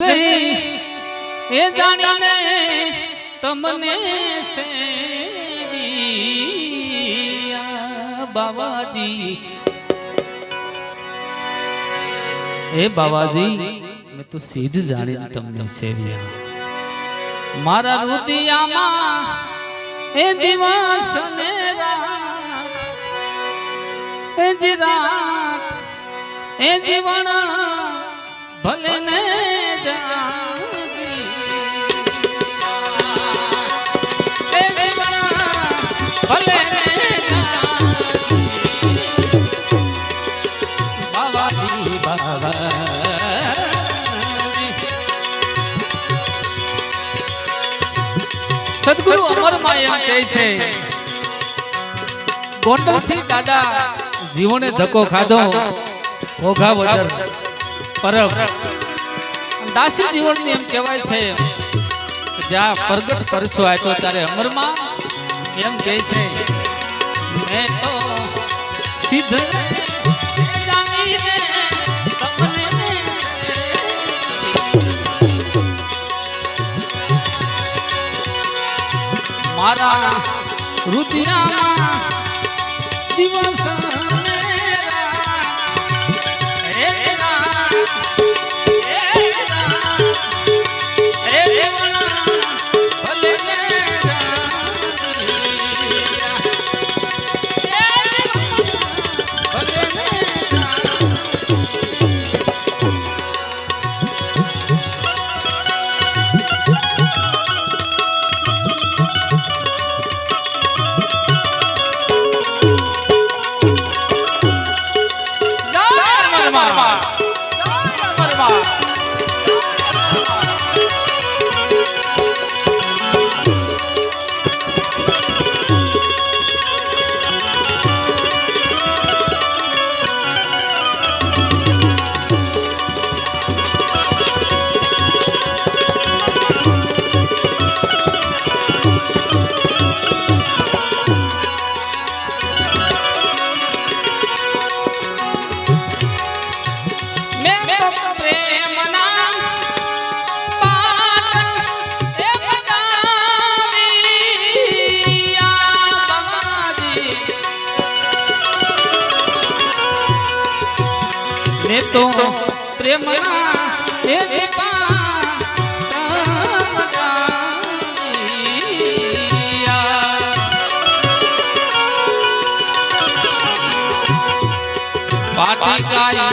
એ જાણીને તમને બાબાજી એ બાબાજી મેં તો સીધ જાણીને તમને સેવ્યા. મારા રુદિયામાં એ દિવસ ને રાત એ જીવન ભલે ને સદગુરુ અમરમાં એમ કહે છે ગોંડલથી દાદા જીવને ધક્કો ખાધો, ભોગા વગર પરબ. દાસી જીવનની એમ કહેવાય છે જ્યાં પ્રગટ કરશો આપ્યો ત્યારે અમરમાં. એમ કહે છે, મેં તો સિદ્ધ મારા રુદિયામાં દિવસ તો પ્રેમના એ બતાવ્યા. પાટી ગાય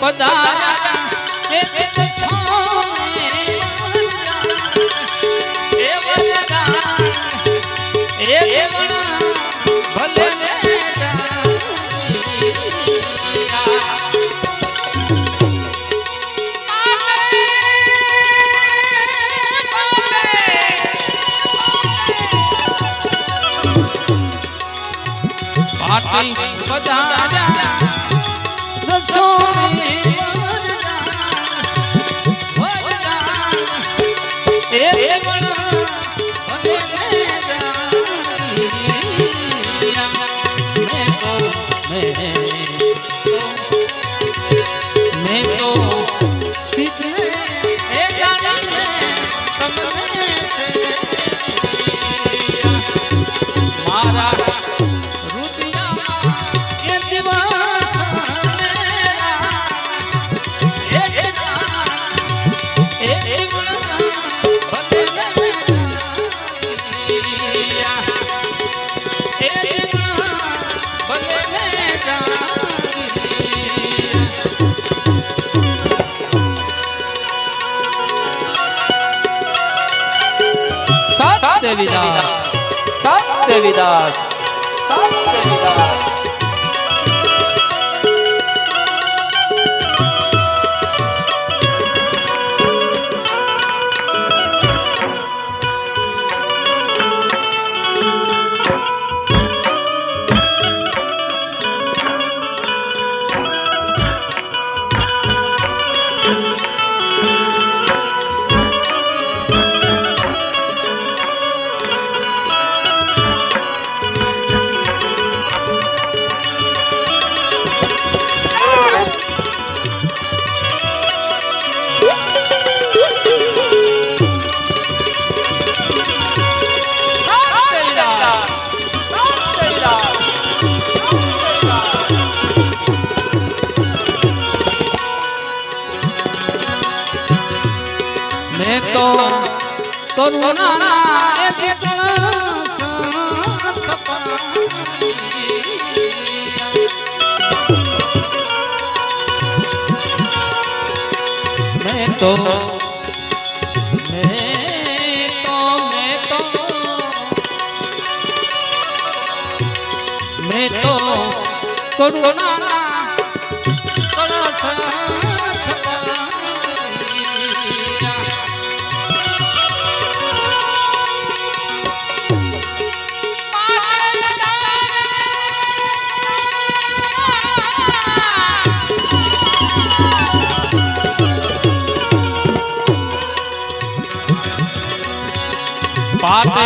પધાર્યા એ એ એ Señor. び出す去ってみ出 તો તરુણાના એ દીકળ મેં તો મેં તો મેં તો મેં તો કરુણાના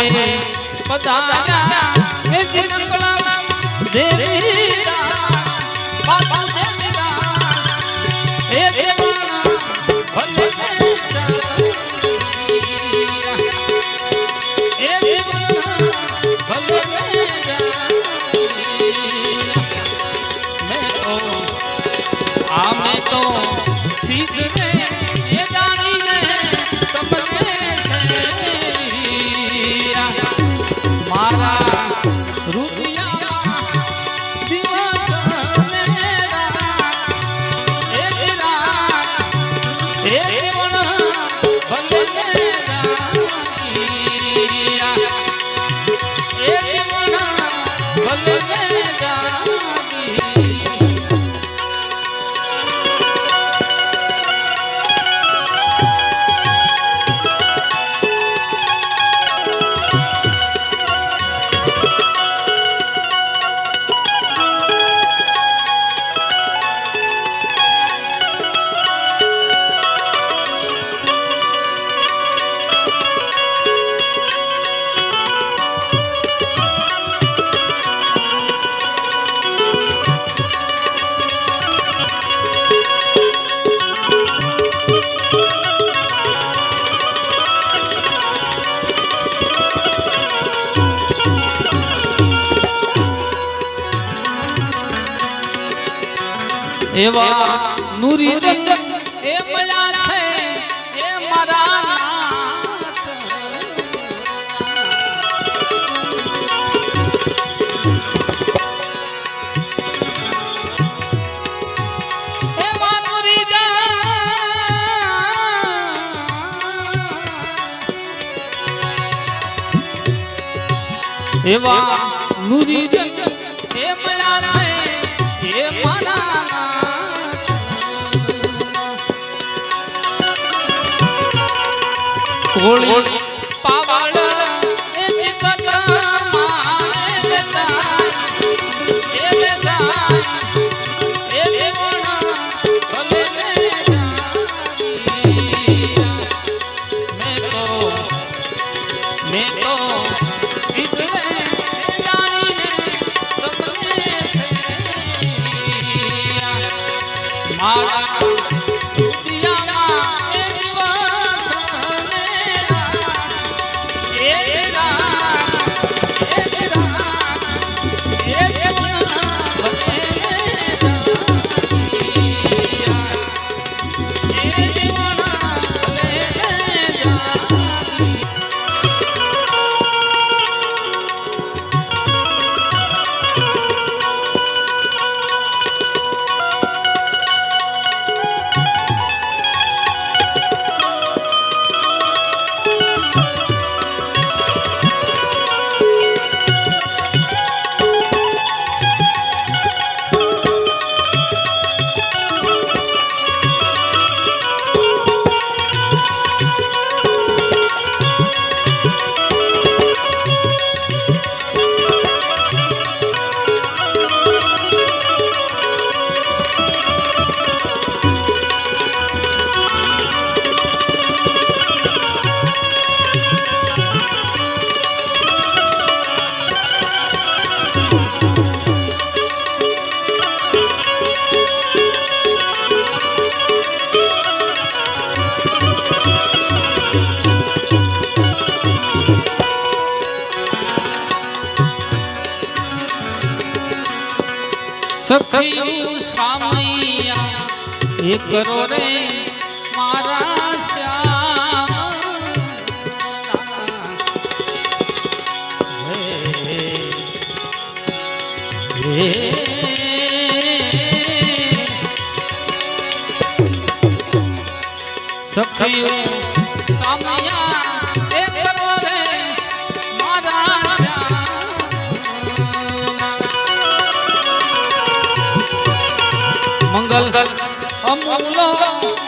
હાય બધા એવા નુરી એ મળ્યા છે. એ મારા એવા નુરી હોળી સખિયું સામૈયા હે કરો રે મારા શ્યામ. હે સખિયું શ્યામ મંગલ